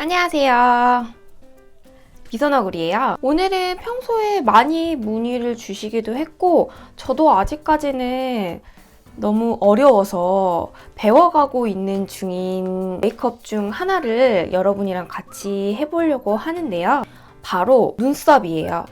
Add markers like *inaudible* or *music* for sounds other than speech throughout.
안녕하세요. 미선어글이에요. 오늘은 평소에 많이 문의를 주시기도 했고, 저도 아직까지는 너무 어려워서 배워가고 있는 중인 메이크업 중 하나를 여러분이랑 같이 해보려고 하는데요. 바로 눈썹이에요.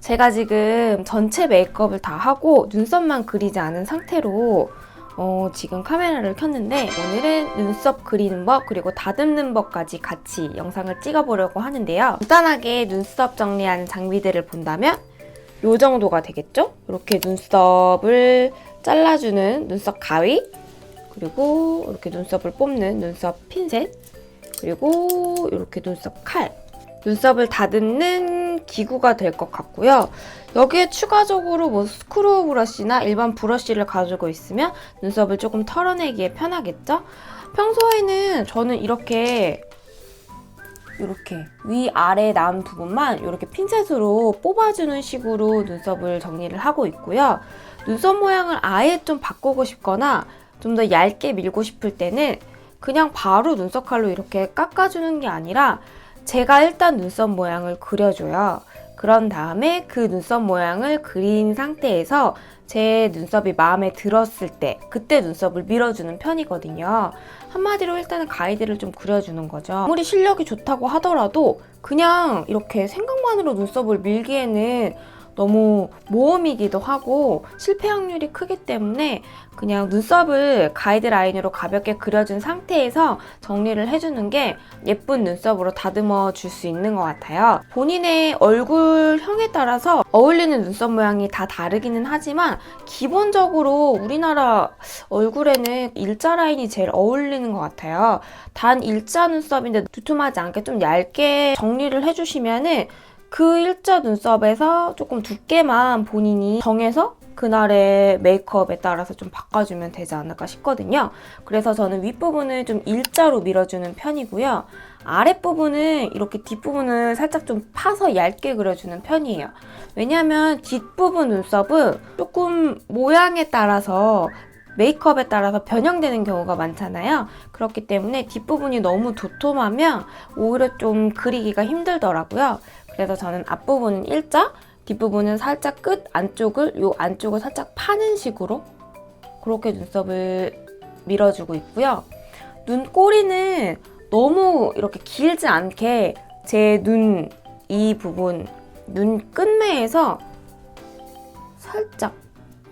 제가 지금 전체 메이크업을 다 하고 눈썹만 그리지 않은 상태로 어, 지금 카메라를 켰는데 오늘은 눈썹 그리는 법 그리고 다듬는 법까지 같이 영상을 찍어보려고 하는데요. 간단하게 눈썹 정리하는 장비들을 본다면 이 정도가 되겠죠? 이렇게 눈썹을 잘라주는 눈썹 가위 그리고 이렇게 눈썹을 뽑는 눈썹 핀셋 그리고 이렇게 눈썹 칼 눈썹을 다듬는 기구가 될 것 같고요. 여기에 추가적으로 뭐 스크루 브러쉬나 일반 브러쉬를 가지고 있으면 눈썹을 조금 털어내기에 편하겠죠? 평소에는 저는 이렇게 이렇게 위아래 남 부분만 이렇게 핀셋으로 뽑아주는 식으로 눈썹을 정리를 하고 있고요. 눈썹 모양을 아예 좀 바꾸고 싶거나 좀 더 얇게 밀고 싶을 때는 그냥 바로 눈썹 칼로 이렇게 깎아주는 게 아니라 제가 일단 눈썹 모양을 그려줘요. 그런 다음에 그 눈썹 모양을 그린 상태에서 제 눈썹이 마음에 들었을 때 그때 눈썹을 밀어주는 편이거든요. 한마디로 일단은 가이드를 좀 그려주는 거죠. 아무리 실력이 좋다고 하더라도 그냥 이렇게 생각만으로 눈썹을 밀기에는 너무 모험이기도 하고 실패 확률이 크기 때문에 그냥 눈썹을 가이드라인으로 가볍게 그려준 상태에서 정리를 해주는 게 예쁜 눈썹으로 다듬어 줄 수 있는 것 같아요. 본인의 얼굴형에 따라서 어울리는 눈썹 모양이 다 다르기는 하지만 기본적으로 우리나라 얼굴에는 일자 라인이 제일 어울리는 것 같아요. 단 일자 눈썹인데 두툼하지 않게 좀 얇게 정리를 해주시면은 그 일자 눈썹에서 조금 두께만 본인이 정해서 그날의 메이크업에 따라서 좀 바꿔주면 되지 않을까 싶거든요. 그래서 저는 윗부분을 좀 일자로 밀어주는 편이고요. 아랫부분은 이렇게 뒷부분을 살짝 좀 파서 얇게 그려주는 편이에요. 왜냐하면 뒷부분 눈썹은 조금 모양에 따라서 메이크업에 따라서 변형되는 경우가 많잖아요. 그렇기 때문에 뒷부분이 너무 도톰하면 오히려 좀 그리기가 힘들더라고요. 그래서 저는 앞부분은 일자, 뒷부분은 살짝 끝 안쪽을 요 안쪽을 살짝 파는 식으로 그렇게 눈썹을 밀어주고 있고요. 눈꼬리는 너무 이렇게 길지 않게 제 눈 이 부분 눈 끝매에서 살짝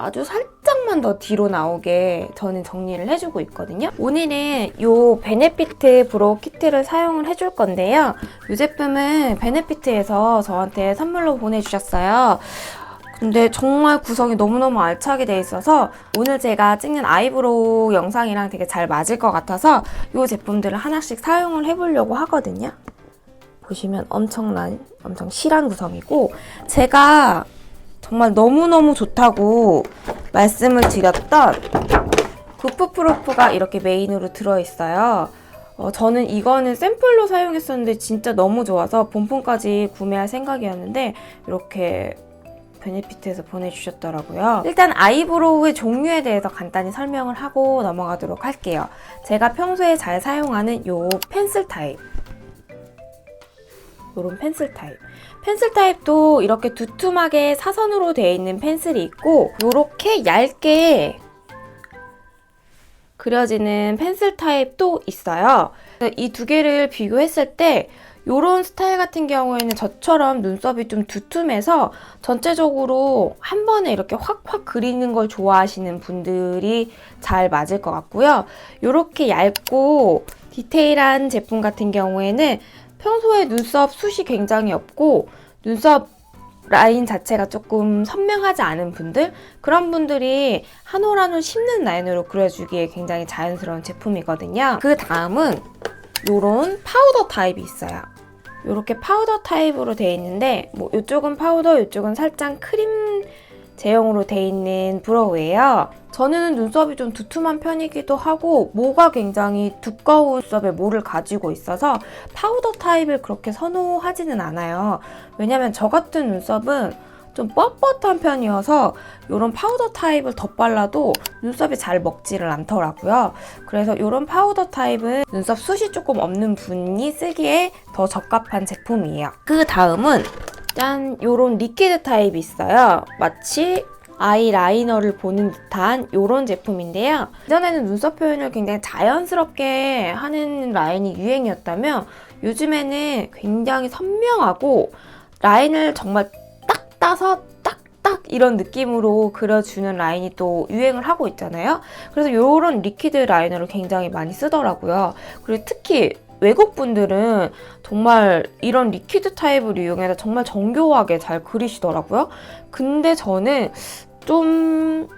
아주 살짝만 더 뒤로 나오게 저는 정리를 해주고 있거든요. 오늘은 이 베네피트 브로우 키트를 사용을 해줄 건데요. 이 제품은 베네피트에서 저한테 선물로 보내주셨어요. 근데 정말 구성이 너무너무 알차게 돼 있어서 오늘 제가 찍는 아이브로우 영상이랑 되게 잘 맞을 것 같아서 이 제품들을 하나씩 사용을 해보려고 하거든요. 보시면 엄청난, 엄청 실한 구성이고 제가 정말 너무너무 좋다고 말씀을 드렸던 구프프로프가 이렇게 메인으로 들어있어요. 어, 저는 이거는 샘플로 사용했었는데 진짜 너무 좋아서 본품까지 구매할 생각이었는데 이렇게 베네피트에서 보내주셨더라고요. 일단 아이브로우의 종류에 대해서 간단히 설명을 하고 넘어가도록 할게요. 제가 평소에 잘 사용하는 요 펜슬 타입. 요런 펜슬 타입. 펜슬 타입도 이렇게 두툼하게 사선으로 되어 있는 펜슬이 있고 이렇게 얇게 그려지는 펜슬 타입도 있어요. 이 두 개를 비교했을 때 이런 스타일 같은 경우에는 저처럼 눈썹이 좀 두툼해서 전체적으로 한 번에 이렇게 확확 그리는 걸 좋아하시는 분들이 잘 맞을 것 같고요. 이렇게 얇고 디테일한 제품 같은 경우에는 평소에 눈썹 숱이 굉장히 없고 눈썹 라인 자체가 조금 선명하지 않은 분들 그런 분들이 한 올 한 올 씹는 라인으로 그려주기에 굉장히 자연스러운 제품이거든요. 그 다음은 요런 파우더 타입이 있어요. 이렇게 파우더 타입으로 되어 있는데 뭐 이쪽은 파우더, 이쪽은 살짝 크림 제형으로 되어 있는 브로우예요. 저는 눈썹이 좀 두툼한 편이기도 하고 모가 굉장히 두꺼운 눈썹의 모를 가지고 있어서 파우더 타입을 그렇게 선호하지는 않아요. 왜냐면 저 같은 눈썹은 좀 뻣뻣한 편이어서 이런 파우더 타입을 덧발라도 눈썹이 잘 먹지를 않더라고요. 그래서 이런 파우더 타입은 눈썹 숱이 조금 없는 분이 쓰기에 더 적합한 제품이에요. 그 다음은 짠! 요런 리퀴드 타입이 있어요. 마치 아이라이너를 보는 듯한 이런 제품인데요. 예전에는 눈썹 표현을 굉장히 자연스럽게 하는 라인이 유행이었다면 요즘에는 굉장히 선명하고 라인을 정말 딱 따서 딱딱 이런 느낌으로 그려주는 라인이 또 유행을 하고 있잖아요. 그래서 이런 리퀴드 라이너를 굉장히 많이 쓰더라고요. 그리고 특히 외국 분들은 정말 이런 리퀴드 타입을 이용해서 정말 정교하게 잘 그리시더라고요. 근데 저는 좀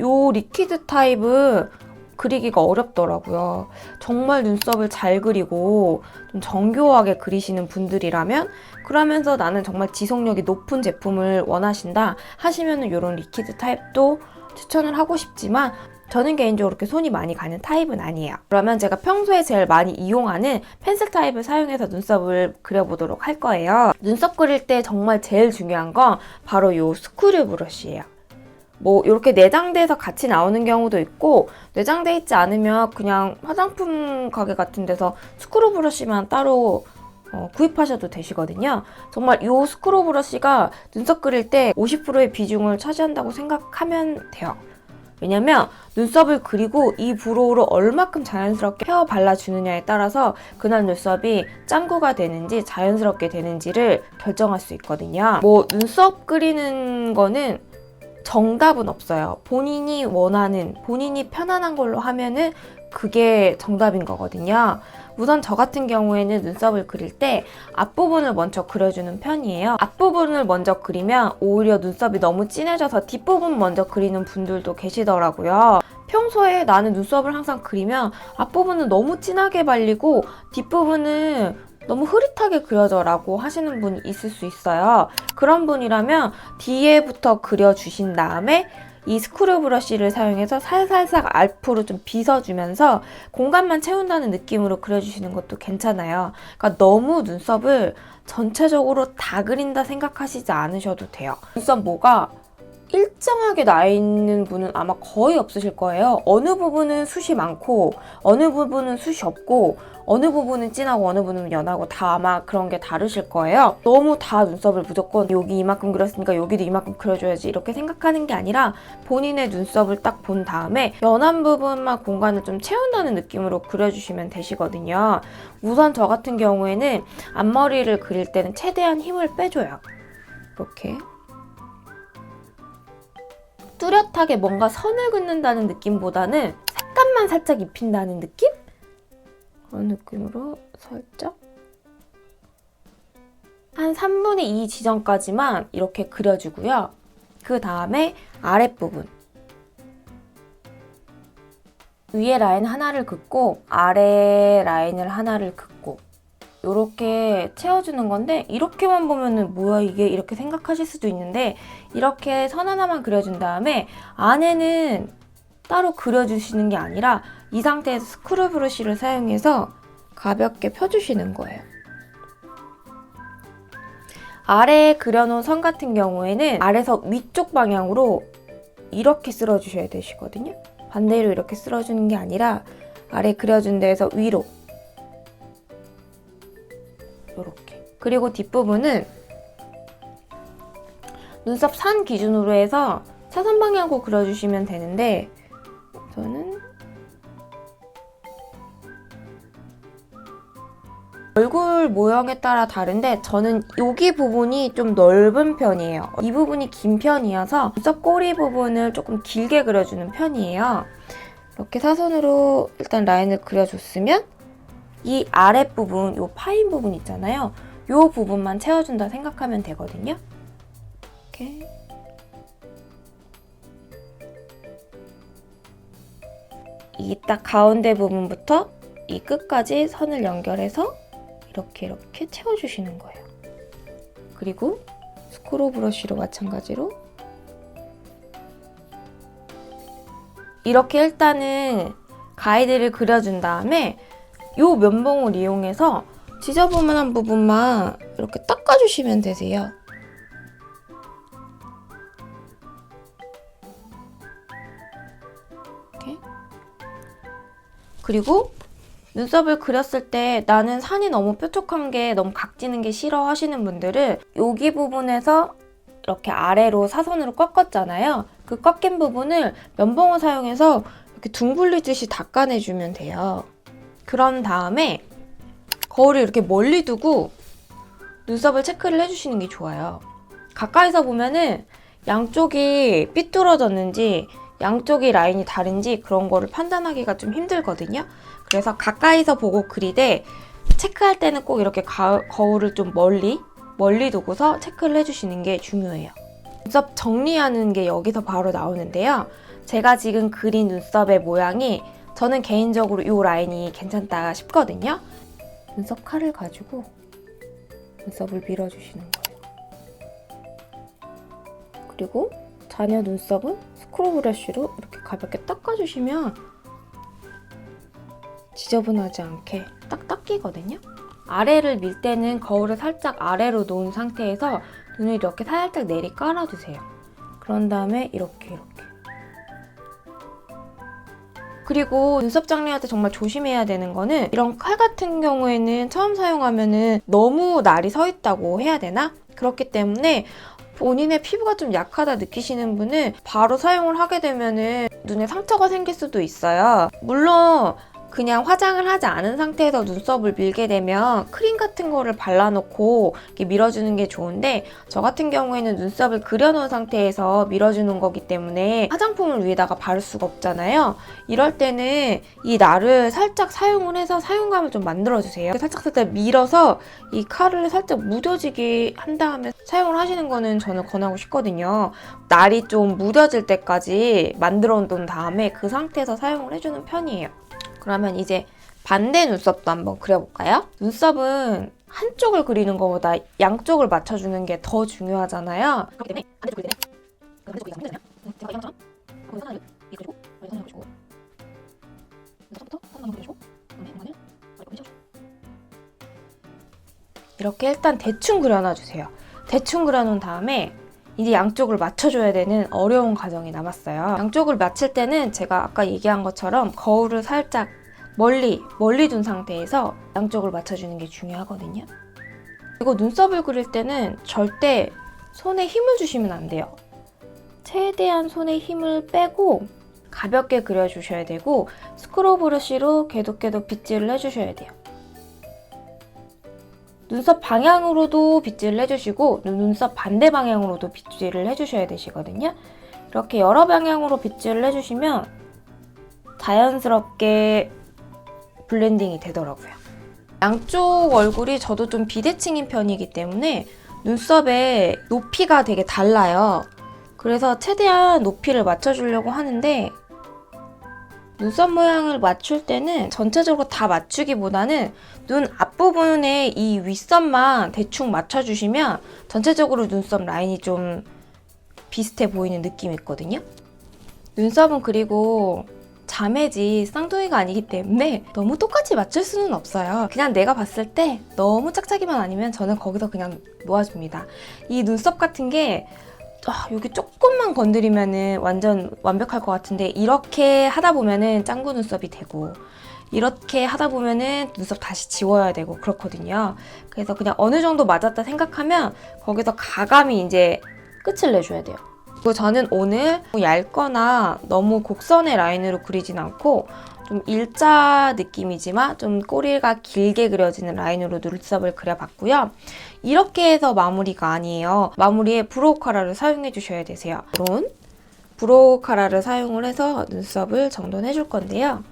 요 리퀴드 타입은 그리기가 어렵더라고요. 정말 눈썹을 잘 그리고 좀 정교하게 그리시는 분들이라면 그러면서 나는 정말 지속력이 높은 제품을 원하신다 하시면은 이런 리퀴드 타입도 추천을 하고 싶지만 저는 개인적으로 그렇게 손이 많이 가는 타입은 아니에요. 그러면 제가 평소에 제일 많이 이용하는 펜슬 타입을 사용해서 눈썹을 그려보도록 할 거예요. 눈썹 그릴 때 정말 제일 중요한 건 바로 이 스크류 브러쉬예요. 뭐 이렇게 내장돼서 같이 나오는 경우도 있고 내장돼 있지 않으면 그냥 화장품 가게 같은 데서 스크루 브러쉬만 따로 어, 구입하셔도 되시거든요. 정말 이 스크루 브러쉬가 눈썹 그릴 때 50%의 비중을 차지한다고 생각하면 돼요. 왜냐면 눈썹을 그리고 이 브로우로 얼마큼 자연스럽게 헤어 발라주느냐에 따라서 그날 눈썹이 짱구가 되는지 자연스럽게 되는지를 결정할 수 있거든요. 뭐 눈썹 그리는 거는 정답은 없어요. 본인이 원하는, 본인이 편안한 걸로 하면은 그게 정답인 거거든요. 우선 저 같은 경우에는 눈썹을 그릴 때 앞부분을 먼저 그려주는 편이에요. 앞부분을 먼저 그리면 오히려 눈썹이 너무 진해져서 뒷부분 먼저 그리는 분들도 계시더라고요. 평소에 나는 눈썹을 항상 그리면 앞부분은 너무 진하게 발리고 뒷부분은 너무 흐릿하게 그려져라고 하시는 분이 있을 수 있어요. 그런 분이라면 뒤에부터 그려주신 다음에 이 스크류 브러쉬를 사용해서 살살살 알프로 좀 빗어주면서 공간만 채운다는 느낌으로 그려주시는 것도 괜찮아요. 그러니까 너무 눈썹을 전체적으로 다 그린다 생각하시지 않으셔도 돼요. 눈썹 모가 일정하게 나 있는 분은 아마 거의 없으실 거예요. 어느 부분은 숱이 많고, 어느 부분은 숱이 없고, 어느 부분은 진하고, 어느 부분은 연하고, 다 아마 그런 게 다르실 거예요. 너무 다 눈썹을 무조건 여기 이만큼 그렸으니까 여기도 이만큼 그려줘야지 이렇게 생각하는 게 아니라 본인의 눈썹을 딱 본 다음에 연한 부분만 공간을 좀 채운다는 느낌으로 그려주시면 되시거든요. 우선 저 같은 경우에는 앞머리를 그릴 때는 최대한 힘을 빼줘요. 이렇게. 뚜렷하게 뭔가 선을 긋는다는 느낌보다는 색감만 살짝 입힌다는 느낌? 그런 느낌으로 살짝 한 3분의 2 지점까지만 이렇게 그려주고요. 그 다음에 아랫부분 위에 라인 하나를 긋고 아래 라인을 하나를 긋고 이렇게 채워주는 건데 이렇게만 보면은 뭐야 이게 이렇게 생각하실 수도 있는데 이렇게 선 하나만 그려준 다음에 안에는 따로 그려주시는 게 아니라 이 상태에서 스크류 브러쉬를 사용해서 가볍게 펴주시는 거예요. 아래에 그려놓은 선 같은 경우에는 아래서 위쪽 방향으로 이렇게 쓸어주셔야 되시거든요. 반대로 이렇게 쓸어주는 게 아니라 아래 그려준 데에서 위로 이렇게. 그리고 뒷부분은 눈썹 산 기준으로 해서 사선 방향으로 그려주시면 되는데 저는 얼굴 모형에 따라 다른데 저는 여기 부분이 좀 넓은 편이에요. 이 부분이 긴 편이어서 눈썹 꼬리 부분을 조금 길게 그려주는 편이에요. 이렇게 사선으로 일단 라인을 그려줬으면 이 아랫부분, 요 파인 부분 있잖아요. 요 부분만 채워준다 생각하면 되거든요. 이렇게. 이 딱 가운데 부분부터 이 끝까지 선을 연결해서 이렇게 이렇게 채워주시는 거예요. 그리고 스크로 브러쉬로 마찬가지로 이렇게 일단은 가이드를 그려준 다음에 요 면봉을 이용해서 지저분한 부분만 이렇게 닦아주시면 되세요. 이렇게. 그리고 눈썹을 그렸을 때 나는 산이 너무 뾰족한 게 너무 각지는 게 싫어 하시는 분들은 여기 부분에서 이렇게 아래로 사선으로 꺾었잖아요. 그 꺾인 부분을 면봉을 사용해서 이렇게 둥글리듯이 닦아내주면 돼요. 그런 다음에 거울을 이렇게 멀리 두고 눈썹을 체크를 해주시는 게 좋아요. 가까이서 보면은 양쪽이 삐뚤어졌는지 양쪽이 라인이 다른지 그런 거를 판단하기가 좀 힘들거든요. 그래서 가까이서 보고 그리되 체크할 때는 꼭 이렇게 가- 거울을 좀 멀리 멀리 두고서 체크를 해주시는 게 중요해요. 눈썹 정리하는 게 여기서 바로 나오는데요. 제가 지금 그린 눈썹의 모양이 저는 개인적으로 이 라인이 괜찮다 싶거든요. 눈썹 칼을 가지고 눈썹을 밀어주시는 거예요. 그리고 자녀 눈썹은 스크루 브러쉬로 이렇게 가볍게 닦아주시면 지저분하지 않게 딱 닦이거든요. 아래를 밀 때는 거울을 살짝 아래로 놓은 상태에서 눈을 이렇게 살짝 내리 깔아주세요. 그런 다음에 이렇게 이렇게. 그리고 눈썹 때 정말 조심해야 되는 거는 이런 칼 같은 경우에는 처음 사용하면은 너무 날이 서 있다고 해야 되나? 그렇기 때문에 본인의 피부가 좀 약하다 느끼시는 분은 바로 사용을 하게 되면은 눈에 상처가 생길 수도 있어요. 물론 그냥 화장을 하지 않은 상태에서 눈썹을 밀게 되면 크림 같은 거를 발라놓고 이렇게 밀어주는 게 좋은데 저 같은 경우에는 눈썹을 그려놓은 상태에서 밀어주는 거기 때문에 화장품을 위에다가 바를 수가 없잖아요. 이럴 때는 이 날을 살짝 사용을 해서 사용감을 좀 만들어주세요. 살짝 살짝 밀어서 이 칼을 살짝 무뎌지게 한 다음에 사용을 하시는 거는 저는 권하고 싶거든요. 날이 좀 무뎌질 때까지 만들어 놓은 다음에 그 상태에서 사용을 해주는 편이에요. 그러면 이제 반대 눈썹도 한번 그려볼까요? 눈썹은 한쪽을 그리는 것보다 양쪽을 맞춰주는 게 더 중요하잖아요. 이렇게 일단 대충 그려놔 주세요. 대충 그려놓은 다음에 이제 양쪽을 맞춰줘야 되는 어려운 과정이 남았어요. 양쪽을 맞출 때는 제가 아까 얘기한 것처럼 거울을 살짝 멀리, 멀리 둔 상태에서 양쪽을 맞춰주는 게 중요하거든요. 그리고 눈썹을 그릴 때는 절대 손에 힘을 주시면 안 돼요. 최대한 손에 힘을 빼고 가볍게 그려주셔야 되고 스크롤 브러쉬로 계속계속 빗질을 해주셔야 돼요. 눈썹 방향으로도 빗질을 해주시고 눈썹 반대 방향으로도 빗질을 해주셔야 되시거든요. 이렇게 여러 방향으로 빗질을 해주시면 자연스럽게 블렌딩이 되더라고요. 양쪽 얼굴이 저도 좀 비대칭인 편이기 때문에 눈썹의 높이가 되게 달라요. 그래서 최대한 높이를 맞춰주려고 하는데 눈썹 모양을 맞출 때는 전체적으로 다 맞추기보다는 눈 앞부분에 이 윗선만 대충 맞춰주시면 전체적으로 눈썹 라인이 좀 비슷해 보이는 느낌이 있거든요. 눈썹은 그리고 자매지 쌍둥이가 아니기 때문에 너무 똑같이 맞출 수는 없어요. 그냥 내가 봤을 때 너무 짝짝이만 아니면 저는 거기서 그냥 놓아줍니다. 이 눈썹 같은 게 아, 여기 조금만 건드리면은 완전 완벽할 것 같은데 이렇게 하다 보면은 짱구 눈썹이 되고 이렇게 하다 보면은 눈썹 다시 지워야 되고 그렇거든요. 그래서 그냥 어느 정도 맞았다 생각하면 거기서 가감이 이제 끝을 내줘야 돼요. 그리고 저는 오늘 얇거나 너무 곡선의 라인으로 그리진 않고 좀 일자 느낌이지만 좀 꼬리가 길게 그려지는 라인으로 눈썹을 그려봤고요. 이렇게 해서 마무리가 아니에요. 마무리에 브로우 카라를 사용해 주셔야 되세요. 이런 브로우 카라를 사용을 해서 눈썹을 정돈해 줄 건데요.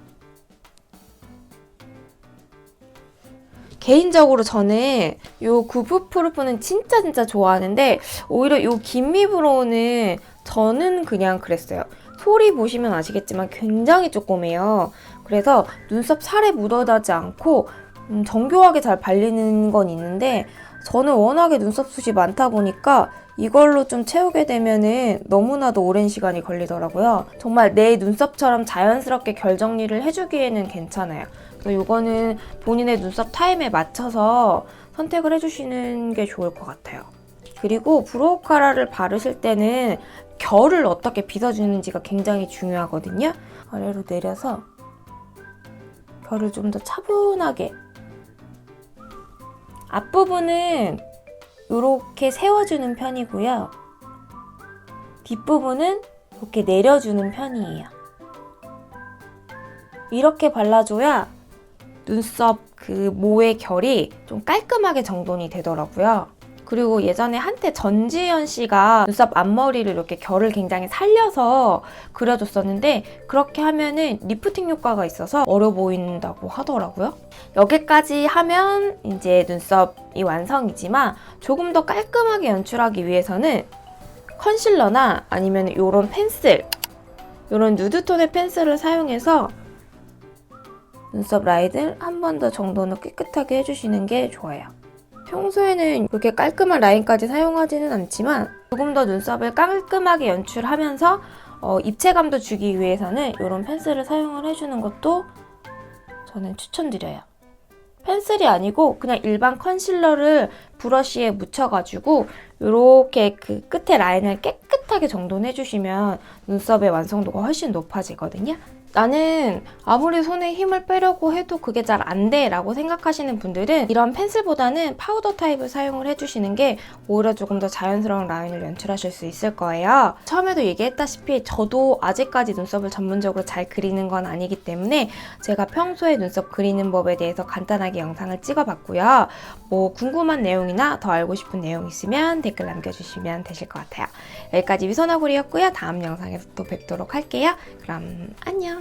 개인적으로 저는 요 구프 프루프는 진짜 진짜 좋아하는데 오히려 요 긴미 브로우는 저는 그냥 그랬어요. 소리 보시면 아시겠지만 굉장히 조그매요. 그래서 눈썹 살에 묻어나지 않고 음, 정교하게 잘 발리는 건 있는데 저는 워낙에 눈썹 숱이 많다 보니까 이걸로 좀 채우게 되면은 너무나도 오랜 시간이 걸리더라고요. 정말 내 눈썹처럼 자연스럽게 결 정리를 해주기에는 괜찮아요. 그래서 이거는 본인의 눈썹 타임에 맞춰서 선택을 해주시는 게 좋을 것 같아요. 그리고 브로우 카라를 바르실 때는 결을 어떻게 빗어주는지가 굉장히 중요하거든요. 아래로 내려서 결을 좀 더 차분하게 앞부분은 이렇게 세워주는 편이고요. 뒷부분은 이렇게 내려주는 편이에요. 이렇게 발라줘야 눈썹 그 모의 결이 좀 깔끔하게 정돈이 되더라고요. 그리고 예전에 한때 전지현 씨가 눈썹 앞머리를 이렇게 결을 굉장히 살려서 그려줬었는데 그렇게 하면은 리프팅 효과가 있어서 어려 보인다고 하더라고요. 여기까지 하면 이제 눈썹이 완성이지만 조금 더 깔끔하게 연출하기 위해서는 컨실러나 아니면 이런 펜슬, 이런 누드톤의 펜슬을 사용해서 눈썹 라인을 한 번 더 정도는 깨끗하게 해주시는 게 좋아요. 평소에는 이렇게 깔끔한 라인까지 사용하지는 않지만 조금 더 눈썹을 깔끔하게 연출하면서 어, 입체감도 주기 위해서는 이런 펜슬을 사용을 해주는 것도 저는 추천드려요. 펜슬이 아니고 그냥 일반 컨실러를 브러쉬에 묻혀가지고 이렇게 그 끝에 라인을 깨끗하게 정돈해 주시면 눈썹의 완성도가 훨씬 높아지거든요. 나는 아무리 손에 힘을 빼려고 해도 그게 잘 안 돼 라고 생각하시는 분들은 이런 펜슬보다는 파우더 타입을 사용을 해주시는 게 오히려 조금 더 자연스러운 라인을 연출하실 수 있을 거예요. 처음에도 얘기했다시피 저도 아직까지 눈썹을 전문적으로 잘 그리는 건 아니기 때문에 제가 평소에 눈썹 그리는 법에 대해서 간단하게 영상을 찍어봤고요. 뭐 궁금한 내용이나 더 알고 싶은 내용 있으면 댓글 남겨주시면 되실 것 같아요. 여기까지 위선화구리였고요. 다음 영상에서 또 뵙도록 할게요. 그럼 안녕.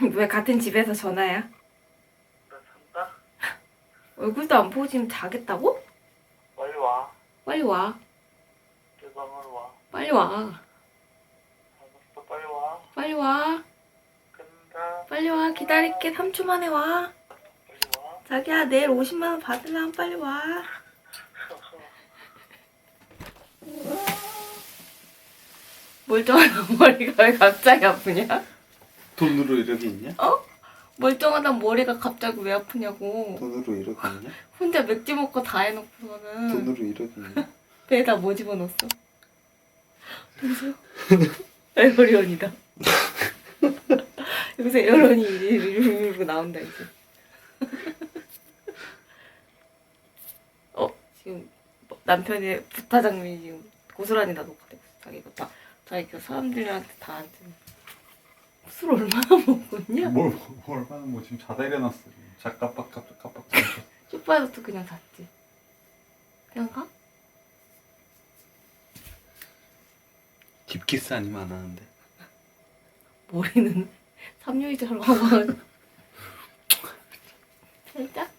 왜 같은 집에서 전화야? 나 잔다? 얼굴도 안 보고 지금 자겠다고? 빨리 와. 빨리 와. 내 방으로 와. 빨리 와. 알았어, 빨리 와. 빨리 와. 끝나. 빨리 와. 기다릴게. 3초 만에 와. 빨리 와. 자기야, 내일 50만 원 받으려면 빨리 와. *laughs* 멀쩡하다 머리가 왜 갑자기 아프냐? 돈으로 이렇게 있냐? 멀쩡하다 머리가 갑자기 왜 아프냐고. 돈으로 이렇게 있냐? 혼자 맥주 먹고 다 해놓고서는 돈으로 이렇게 있냐? *laughs* 배에다 뭐 집어넣었어? 보세요. *laughs* 에어리언이다. *laughs* 여기서 에어리언이 이러고 나온다 이제. 어 지금 남편의 부타 장면이 지금 고스란히 다 녹화되고 있어. 자기가 다 자기가 사람들한테 다. 술 얼마나 먹었냐? 뭘, 뭘 얼마나 뭐 지금 자다 일어났어. 자 깜빡 깜빡 깜빡. 쇼파에서도 그냥 잤지. 그냥 가? 딥키스 아니면 안 하는데. 머리는 *laughs* 삼류이처럼 하고 *laughs* 살짝